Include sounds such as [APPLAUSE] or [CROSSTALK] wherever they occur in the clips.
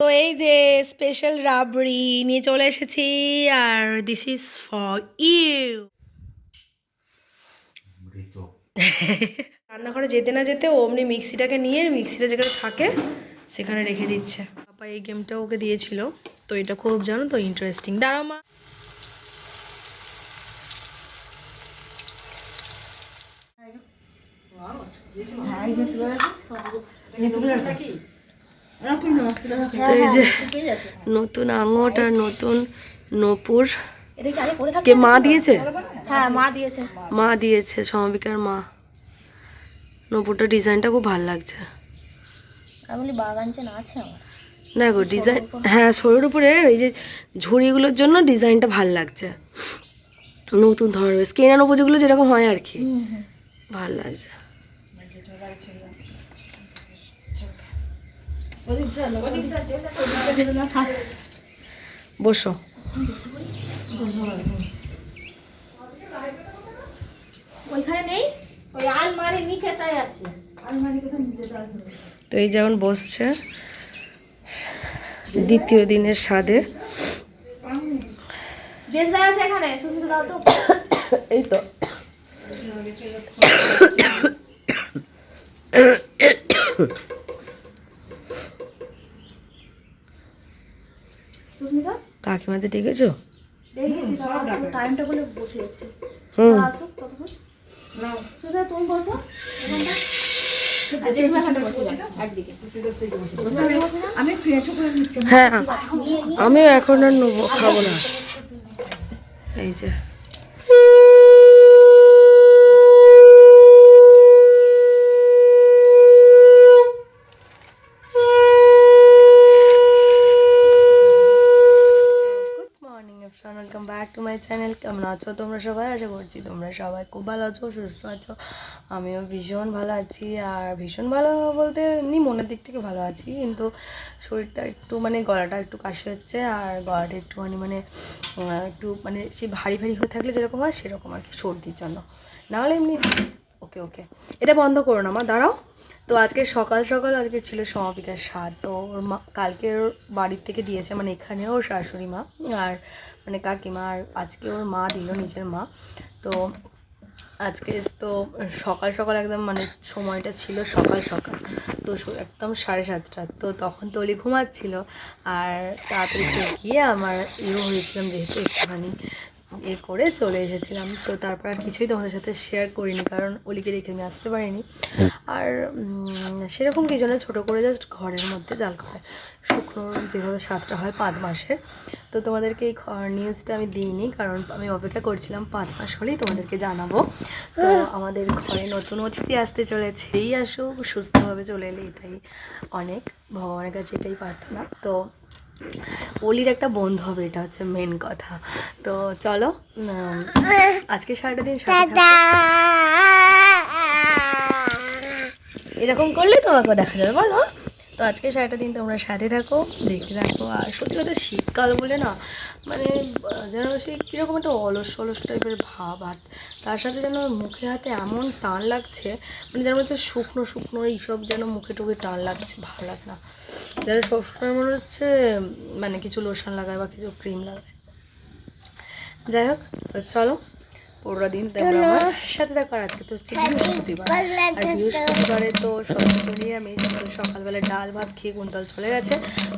তো এই যে স্পেশাল রাবড়ি নিয়ে চলে এসেছি আর দিস ইজ ফর ইউ রান্নাঘরে যেতে না যেতে ও অমনি মিক্সিটাকে নিয়ে মিক্সিটা যেখানে থাকে সেখানে রেখে দিচ্ছে। পাপা এই গেমটা ওকে দিয়েছিল। তো এটা খুব জানো তো ইন্টারেস্টিং দাঁড়াও মা। তো এই যে নতুন আঙট আর নতুন নপুর। কে মা দিয়েছে? হ্যাঁ মা দিয়েছে। মা দিয়েছে সমাবিকার মা। নপুরটা ডিজাইনটা খুব ভালো লাগছে। আমি বাগান চেন আছে আমার? দেখো ডিজাইন হ্যাঁ শরীর উপরে এই যে ঝুড়িগুলোর জন্য ডিজাইনটা ভালো লাগছে। নতুন ধরনের স্কেনার উপযোগগুলো যেরকম হয় আর কি। ভালো লাগছে। বসো। ওইখানে নেই? ওই আলমারির নিচেটাই আছে। তো এই যেমন বসছে দ্বিতীয় দিনের স্বাদে। জেসরা আছে এখানে সুস্মিতা দাও তো। এই তো। [COUGHS] [COUGHS] [COUGHS] সুস্মিতা কাকিমাদের ডেকেছো? ডেকেছি টাইমটা বলে বসে যাচ্ছে। হুম। আসুক ততক্ষণ। সুস্মিতা তুমি বসো। হ্যাঁ আমি এখন আর নেব খাব না। এই যে good morning এফসান welcome back to my channel কেমন আছো তোমরা সবাই? আশা করছি তোমরা সবাই খুব ভালো আছো, সুস্থ আছো। আমিও ভীষণ ভালো আছি। আর ভীষণ ভালো বলতে এমনি মনের দিক থেকে ভালো আছি, কিন্তু শরীরটা একটু মানে গলাটা একটু কাশি হচ্ছে, আর গলাটা একটুখানি মানে মানে একটু মানে সে ভারী ভারী হয়ে থাকলে যেরকম হয় সেরকম আর কি সর্দির জন্য। নাহলে এমনি ওকে ওকে। এটা বন্ধ করো না মা, দাঁড়াও। তো আজকে সকাল সকাল আজকে ছিল সমাপিকার স্বাদ। তো ওর মা, কালকে ওর বাড়ির থেকে দিয়েছে মানে এখানে ওর শাশুড়ি মা আর মানে কাকিমা, আর আজকে ওর মা দিল নিজের মা। তো আজকে তো সকাল সকাল একদম মানে সময়টা ছিল সকাল সকাল। তো একদম সাড়ে সাতটা। তো তখন তলি ঘুমাচ্ছিল। আর তাড়াতাড়ি গিয়ে আমার ইয়ে হয়েছিলাম যেহেতু একটুখানি এ করে চলে এসেছিলাম। তো তারপর আর কিছুই তোমাদের সাথে শেয়ার করিনি কারণ অলিকে রেখে আমি আসতে পারিনি। আর সেরকম কিছু না ছোটো করে জাস্ট ঘরের মধ্যে জাল করে। শুকনো যেভাবে সাতটা হয় পাঁচ মাসের। তো তোমাদেরকে এই নিউজটা আমি দিইনি কারণ আমি অপেক্ষা করছিলাম পাঁচ মাস হলেই তোমাদেরকে জানাব। তো আমাদের ঘরে নতুন অতিথি আসতে চলেছে। এই আসুক সুস্থভাবে চলে এলে এটাই অনেক। ভগবানের কাছে এটাই প্রার্থনা। তো অলির একটা বন্ধু হবে, এটা হচ্ছে মেন কথা। তো চলো আজকে সারাটা দিন। এরকম করলে তোমাকে দেখা যাবে, বলো। তো আজকে সারাটা দিন তোমরা সাথে থাকো, দেখতে থাকো। আর সত্যি কথা, শীতকাল বলে না মানে যেন সেই কীরকম একটা অলস অলস টাইপের ভাব। আর তার সাথে যেন মুখে হাতে এমন টান লাগছে মানে যেন হচ্ছে শুকনো শুকনো, এইসব যেন মুখে টুকে টান লাগছে, ভালো লাগে না। যেন সবসময় মনে হচ্ছে মানে কিছু লোশন লাগায় বা কিছু ক্রিম লাগায়। যাই হোক তো চলো পুরো দিন তোমরা আমার সাথে থাকো আর আজকে তো হচ্ছে বৃহস্পতিবার। আর বৃহস্পতিবারে তো সব কিছু নিরামিষ সকালবেলা ডাল ভাত খেয়ে কুন্তল চলে গেছে।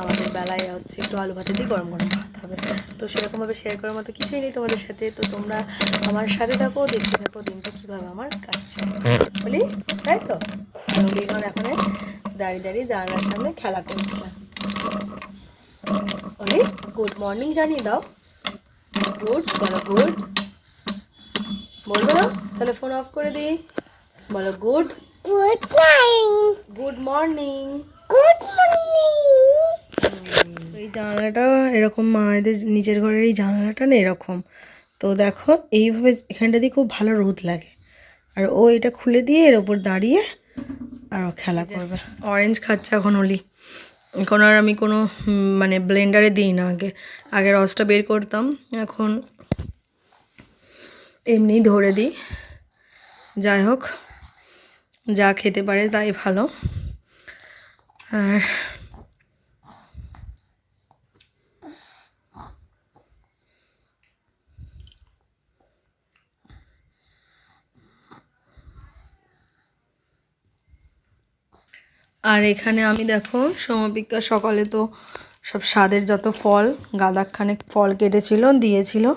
আমাদের বেলায় হচ্ছে একটু আলু ভাতে দিয়ে গরম গরম ভাত হবে। তো সেরকমভাবে শেয়ার করার মতো কিছুই নেই তোমাদের সাথে। তো তোমরা আমার সাথে থাকো দেখতে থাকো দিনটা কীভাবে আমার কাটছে। বলি তাই তো? এখন দাঁড়িয়ে দাঁড়িয়ে জানালার সামনে খেলা করছে। অলি গুড মর্নিং জানিয়ে দাও। গুড বলো গুড বলব না? তাহলে ফোন অফ করে দিই। বলো good good night good morning good morning এই জানালাটা এরকম মায়েদের নিজের ঘরের এই জানালাটা না এরকম। তো দেখো এইভাবে এখানটা দিয়ে খুব ভালো রোদ লাগে। আর ও এটা খুলে দিয়ে এর ওপর দাঁড়িয়ে আর ও খেলা করবে। অরেঞ্জ খাচ্ছে এখন অলি। এখন আর আমি কোনো মানে ব্লেন্ডারে দিই না। আগে আগে রসটা বের করতাম এখন এমনি ধরে দিই। যাই হোক যা খেতে পারে তাই ভালো। আর আর এখানে আমি দেখো সমপিকা সকালে তো সব স্বাদের যত ফল, গাদাখানেক ফল কেটেছিল, দিয়েছিল।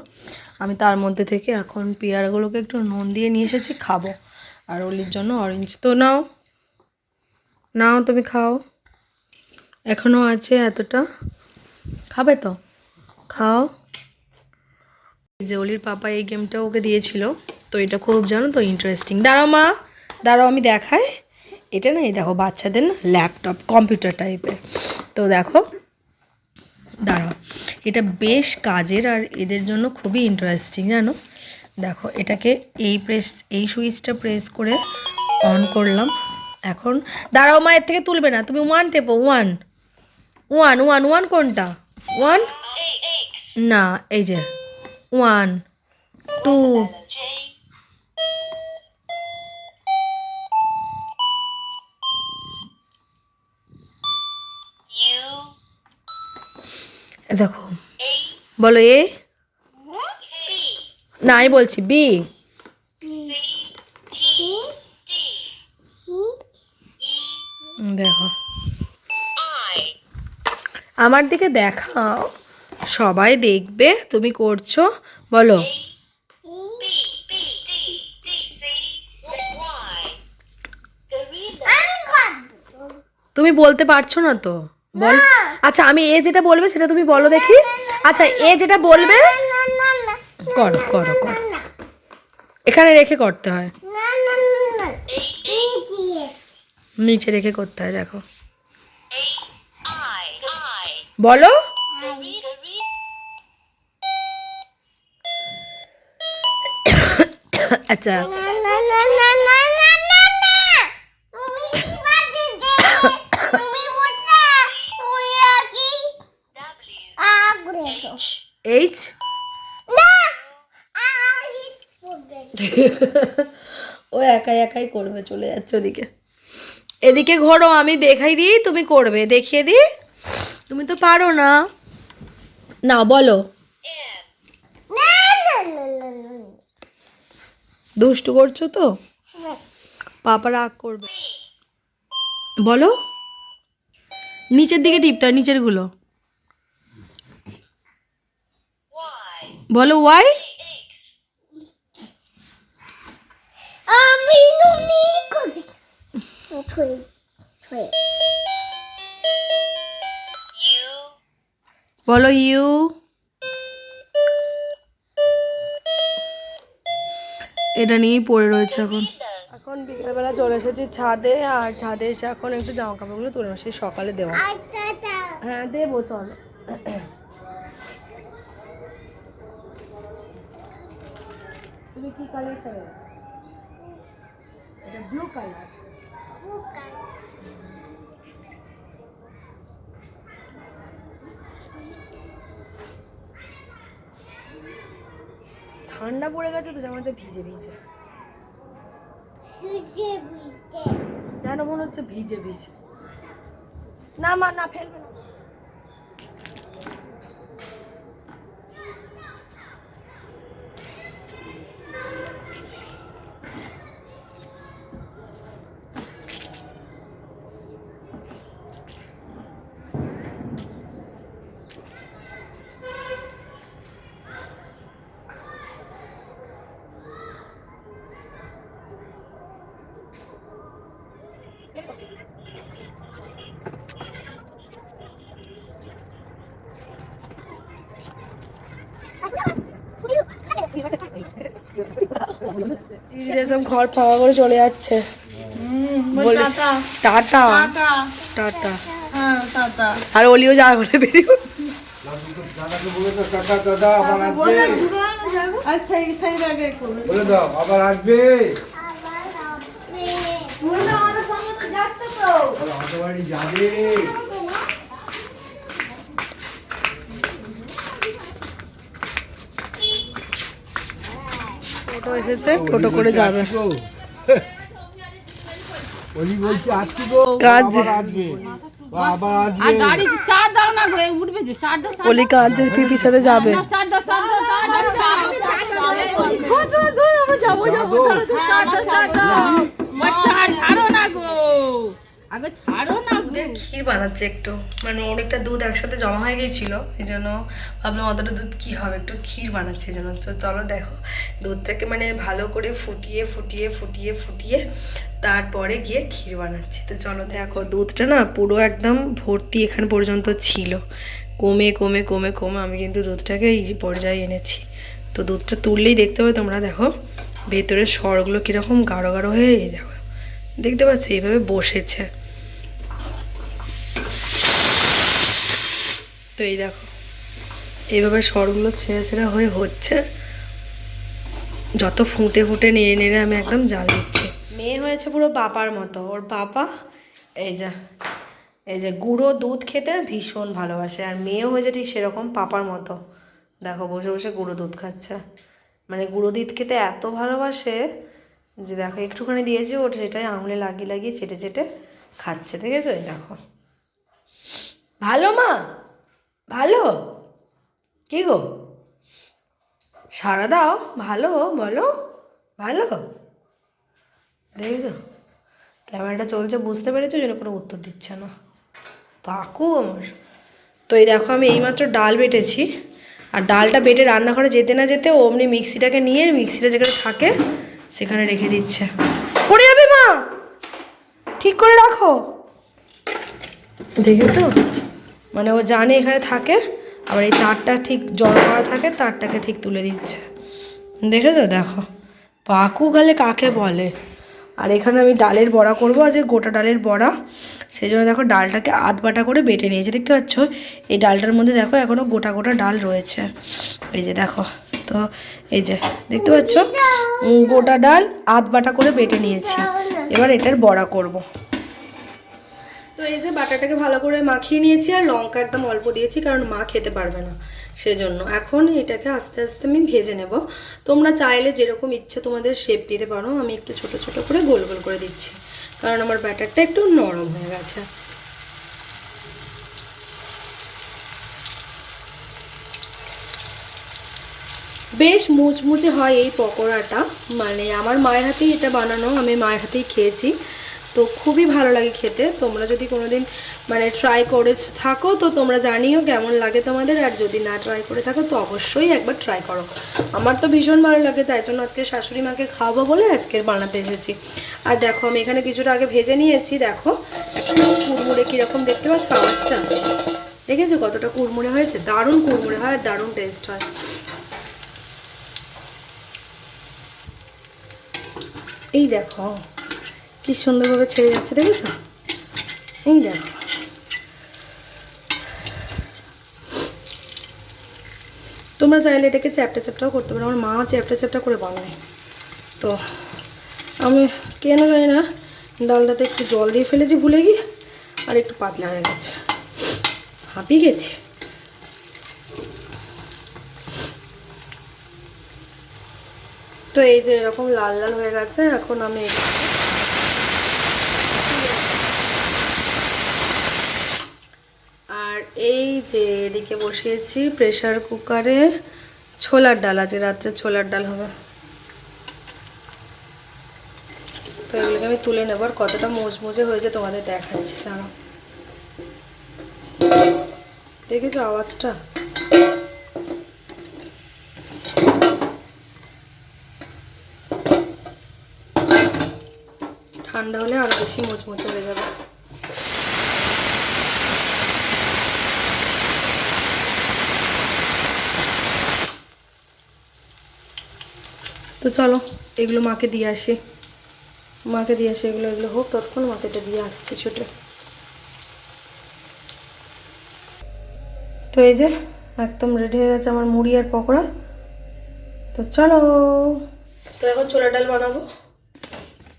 আমি তার মধ্যে থেকে এখন পেয়ারাগুলোকে একটু নুন দিয়ে নিয়ে এসেছি, খাব। আর ওলির জন্য অরেঞ্জ তো নাও। নাও, তুমি খাও। এখনও আছে এতটা। খাবে তো? খাও। যে অলির পাপা এই গেমটা ওকে দিয়েছিল। তো এটা খুব জানো তো ইন্টারেস্টিং দাঁড়াও মা, দাঁড়াও আমি দেখাই। এটা না এই দেখো বাচ্চাদের না ল্যাপটপ কম্পিউটার টাইপের তো দেখো দাঁড়াও। এটা বেশ কাজের আর এদের জন্য খুবই ইন্টারেস্টিং জানো? দেখো এটাকে এই প্রেস এই সুইচটা প্রেস করে অন করলাম। এখন দাঁড়াও মায়ের থেকে তুলবে না। তুমি ওয়ান টেপো ওয়ান ওয়ান ওয়ান ওয়ান কোনটা? ওয়ান না এই যে ওয়ান টু দেখো। বলো এ? না, আমি বলছি বি। দেখো। আমার দিকে দেখাও। সবাই দেখবে তুমি করছ। বলো। তুমি বলতে পারছ না তো? বল আচ্ছা আমি এ যেটা বলবে সেটা তুমি বলো দেখি আচ্ছা এ যেটা বলবে করো করো করো এখানে রেখে করতে হয় নিচে রেখে করতে হয় দেখো বলো আচ্ছা এইচ [LAUGHS] ও একাই একাই করবে চলে যাচ্ছে ওদিকে। এদিকে ঘোরো আমি দেখাই দিই তুমি করবে দেখিয়ে দিই। তুমি তো পারো না। না বলো। দুষ্টু করছ তো? পাপা রাগ করবে। বলো। নিচের দিকে টিপতে হয় নিচেরগুলো বলো ওয়াই আমি নুনি করি থই থই বলো ইউ এটা নিয়েই পড়ে রয়েছে এখন। এখন বিকেলবেলা চলে এসেছি ছাদে আর ছাদে এসে এখন একটু জামা কাপড়গুলো তুলে সেই সকালে দেওয়া। আচ্ছা। হ্যাঁ দেবো চলো। তুমি কি কালার চাই এটা ব্লু কালার ঠান্ডা পড়ে গেছে তো যেমন হচ্ছে ভিজে ভিজে। ভিজে ভিজে। যেন মনে হচ্ছে ভিজে ভিজে। না মা না ফেলবে না। দিদিরা সব ঘর ফাঁকা করে চলে যাচ্ছে। টাটা। টাটা। আর অলিও যা করে বেরিয়ে বলে দাও আবার আসবে? বাড়ি যাবে। টোটো এসেছে টোটো করে যাবে কাজ অলি কাজ পিপির সাথে যাবে যাব দাও আগে ছাড়ো না ক্ষীর বানাচ্ছে একটু। মানে অনেকটা দুধ একসাথে জমা হয়ে গিয়েছিল এই জন্য ভাবলাম অতটা দুধ কী হবে? একটু ক্ষীর বানাচ্ছে এই জন্য তো চলো দেখো দুধটাকে মানে ভালো করে ফুটিয়ে ফুটিয়ে ফুটিয়ে ফুটিয়ে তারপরে গিয়ে ক্ষীর বানাচ্ছি। তো চলো দেখো। দুধটা না পুরো একদম ভর্তি এখান পর্যন্ত ছিল। কমে কমে কমে কমে আমি কিন্তু দুধটাকে এই পর্যায়ে এনেছি। তো দুধটা তুললেই দেখতে হবে তোমরা দেখো ভেতরের স্বরগুলো কীরকম গাঢ় গাঢ় হয়ে এই দেখো। দেখতে পাচ্ছ, এইভাবে বসেছে। তো এই দেখো, এইভাবে স্বরগুলো ছেঁড়া ছেঁড়া হয়ে হচ্ছে। যত ফুটে ফুটে নেড়ে নেড়ে আমি একদম জাল দিচ্ছি। মেয়ে হয়েছে পুরো পাপার মতো, ওর পাপা এই যা, এই যে গুঁড়ো দুধ খেতে ভীষণ ভালোবাসে, আর মেয়েও হয়েছে ঠিক সেরকম পাপার মতো। দেখো, বসে বসে গুঁড়ো দুধ খাচ্ছে। মানে গুঁড়ো দুধ খেতে এত ভালোবাসে যে দেখো, একটুখানি দিয়েছি, ওর সেটাই আঙুলে লাগিয়ে লাগিয়ে চেটে চেটে খাচ্ছে, দেখেছ? এই দেখো। ভালো মা? ভালো? কি গো? সারা দাও, ভালো, বলো, ভালো? দেখেছ? ক্যামেরাটা চলছে, বুঝতে পেরেছ? যেন কোনো উত্তর দিচ্ছে না। পাকু আমার। তো এই দেখো, আমি এইমাত্র ডাল বেটেছি। আর ডালটা বেটে রান্নাঘরে যেতে না যেতে অমনি মিক্সিটাকে নিয়ে, মিক্সিটা যেখানে থাকে সেখানে রেখে দিচ্ছে। পড়ে যাবে মা। ঠিক করে রাখো। দেখেছ? মানে ও জানে এখানে থাকে আবার এই তারটা ঠিক জড়ো করা থাকে তারটাকে ঠিক তুলে দিচ্ছে। দেখেছ? দেখো। পাকু গালে কাকে বলে? আর এখানে আমি ডালের বড়া করব আজ গোটা ডালের বড়া। সেই জন্য দেখো ডালটাকে আধ বাটা করে বেটে নিয়েছে। দেখতে পাচ্ছ? এই ডালটার মধ্যে দেখো এখনও গোটা গোটা ডাল রয়েছে। এই যে দেখো। তো এই যে, দেখতে পাচ্ছ? গোটা ডাল আধ বাটা করে বেটে নিয়েছি। এবার এটার বড়া করব। তো এই যে বাটাটাকে ভালো করে মাখিয়ে নিয়েছি, আর লঙ্কা একদম অল্প দিয়েছি, কারণ মা খেতে পারবে না। সেজন্য এখন এটাকে আস্তে আস্তে আমি ভেজে নেব। তোমরা চাইলে যেরকম ইচ্ছে তোমাদের শেপ দিতে পারো। আমি একটু ছোট ছোট করে গোল গোল করে দিচ্ছি। কারণ আমার ব্যাটারটা একটু নরম হয়ে গেছে। বেশ মুচমুচে হয় এই পকোড়াটা। মানে আমার মায়ের হাতেই এটা বানানো, আমি মায়ের হাতেই খেয়েছি। তো খুবই ভালো লাগে খেতে। তোমরা যদি কোনোদিন মানে ট্রাই করে থাকো তো তোমরা জানিও কেমন লাগে তোমাদের। আর যদি না ট্রাই করে থাকো তো অবশ্যই একবার ট্রাই করো। আমার তো ভীষণ ভালো লাগে, তাই জন্য আজকে শাশুড়ি মাকে খাওয়াবো বলে আজকের বানাতে এসেছি। আর দেখো, আমি এখানে কিছুটা আগে ভেজে নিয়েছি, দেখো। কুড়মুড়ে কীরকম দেখতে পাচ্ছ আওয়াজটা? দেখেছ কতটা কুড়মুড়ে হয়েছে? দারুণ কুড়মুড়ে হয় আর দারুণ টেস্ট হয়। এই দেখো, কি সুন্দরভাবে ছেড়ে যাচ্ছে, দেখেছ? এই দেখো। তোমরা চাইলে এটাকে চ্যাপটা চ্যাপটাও করতে পারো, আমার মা চ্যাপটা চ্যাপটা করে বানায়। তো আমি কেন জানি না, ডালটাতে একটু জল দিয়ে ফেলেছি ভুলে গিয়ে, আর একটু পাতলা হয়ে গেছে। হাঁপিয়ে গেছি? তো এই যে এরকম লাল লাল হয়ে গেছে, এখন আমি আর এই যে এদিকে বসিয়েছি প্রেশার কুকারে ছোলার ডাল আছে রাত্রে ছোলার ডাল হবে। তো এগুলোকে আমি তুলে নেব, আর কতটা মুচমুচে হয়েছে তোমাদের দেখাচ্ছি, দাঁড়াও। দেখেছ আওয়াজটা? ঠান্ডা হলে আরও বেশি মুচমুচে হয়ে যাবে। তো চলো, এগুলো মাকে দিয়ে আসি। মাকে দিয়ে আসি, এগুলো এগুলো হোক, ততক্ষণ মাকে এটা দিয়ে আসছি ছুটে। তো এই যে, একদম রেডি হয়ে গেছে আমার মুড়ি আর পকোড়া। তো চলো। তো এখন ছোলা ডাল বানাবো।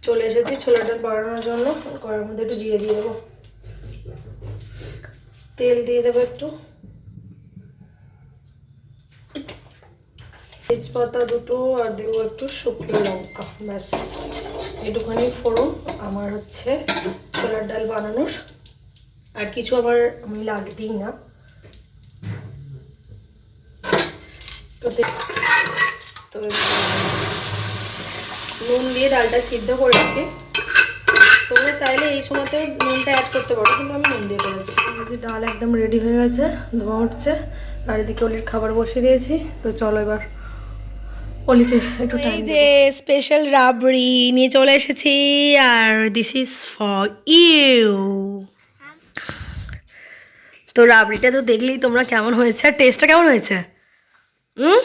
চলে এসেছি ছোলা ডাল বানানোর জন্য। কড়ার মধ্যে একটু দিয়ে দিয়ে দেবো। তেল দিয়ে দেবো একটু। তেজপাতা দুটো আর দেবো একটু শুকনো লঙ্কা, ব্যাস। একটুখানি ফোড়ন। আমার হচ্ছে ছোলার ডাল বানানোর। আর কিছু আবার আমি লাগতেই না। তো নুন দিয়ে ডালটা সিদ্ধ করেছি। তোমরা চাইলে এই সময়তে নুনটা অ্যাড করতে পারো কিন্তু আমি নুন দিয়ে করেছি। ডাল একদম রেডি হয়ে গেছে ধোঁয়া উঠছে। আর এদিকে অলির খাবার বসিয়ে দিয়েছি তো চলো এবার অলিকে একটু এই যে স্পেশাল রাবড়ি নিয়ে চলে এসেছি আর দিস ইজ ফর ইউ তো রাবড়িটা তো দেখলেই তোমরা কেমন হয়েছে আর টেস্টটা কেমন হয়েছে? হুম?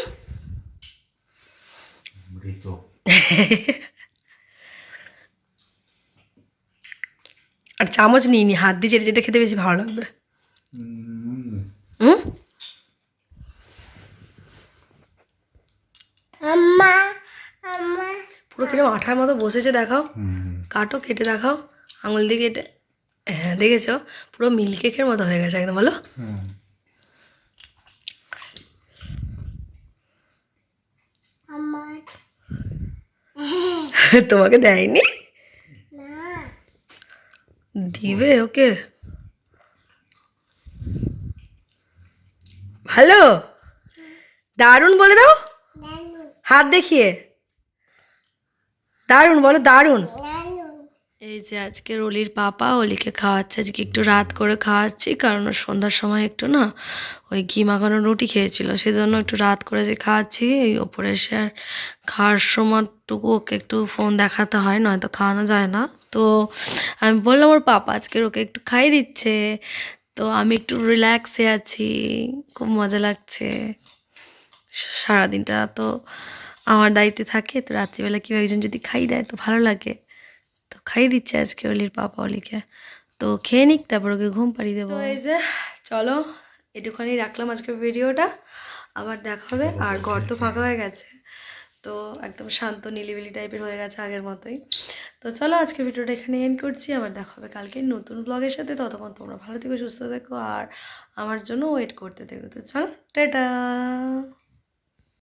[LAUGHS] আর চামচ নিয়ে নি হাত দিয়ে চেটে চেটে খেতে বেশি ভালো লাগবে। হুম? আম্মা আম্মা। পুরো কীরকম আঠার মতো বসেছে দেখাও। কাটো কেটে দেখাও। আঙুল দিয়ে কেটে হ্যাঁ দেখেছ? পুরো মিল্ক কেকের মতো হয়ে গেছে একদম বলো আমার [LAUGHS] তোমাকে দেয়নি? দিবে ওকে। ভালো? দারুণ বলে দাও। হাত দেখিয়ে। দারুণ বলো দারুণ। এই যে আজকে অলির পাপা অলিকে খাওয়াচ্ছে, আজকে একটু রাত করে খাওয়াচ্ছি, কারণ সন্ধ্যার সময় একটু না ওই ঘি মাখানো রুটি খেয়েছিল, সেজন্য একটু রাত করে যে খাওয়াচ্ছি, এই ওপরে এসে আর খাওয়ার সময়টুকু ওকে একটু ফোন দেখাতে হয়, নয়তো খাওয়ানো যায় না। তো আমি বললাম, ওর পাপা আজকে ওকে একটু খাইয়ে দিচ্ছে, তো আমি একটু রিল্যাক্সে আছি, খুব মজা লাগছে। সারাদিনটা তো আমার দায়িত্বে থাকে, তো রাত্রিবেলা কেউ একজন যদি খাই দেয় তো ভালো লাগে। তো খাইয়ে দিচ্ছে আজকে অলির পাপা অলিকে তো খেয়ে নিক, তারপর ওকে ঘুম পাড়িয়ে দেবো। এই যে, চলো, এটুখানি রাখলাম আজকের ভিডিওটা। আবার দেখা হবে, আর ঘর তো ফাঁকা হয়ে গেছে। তো একদম শান্ত নিলিবিলি টাইপের হয়ে গেছে আগের মতোই। তো চলো, আজকে ভিডিওটা এখানে এন্ড করছি। আবার দেখা হবে কালকে নতুন ব্লগের সাথে। ততক্ষণ তোমরা ভালো থেকো, সুস্থ থেকো, আর আমার জন্য ওয়েট করতে থেকো। তো চলো, টাটা!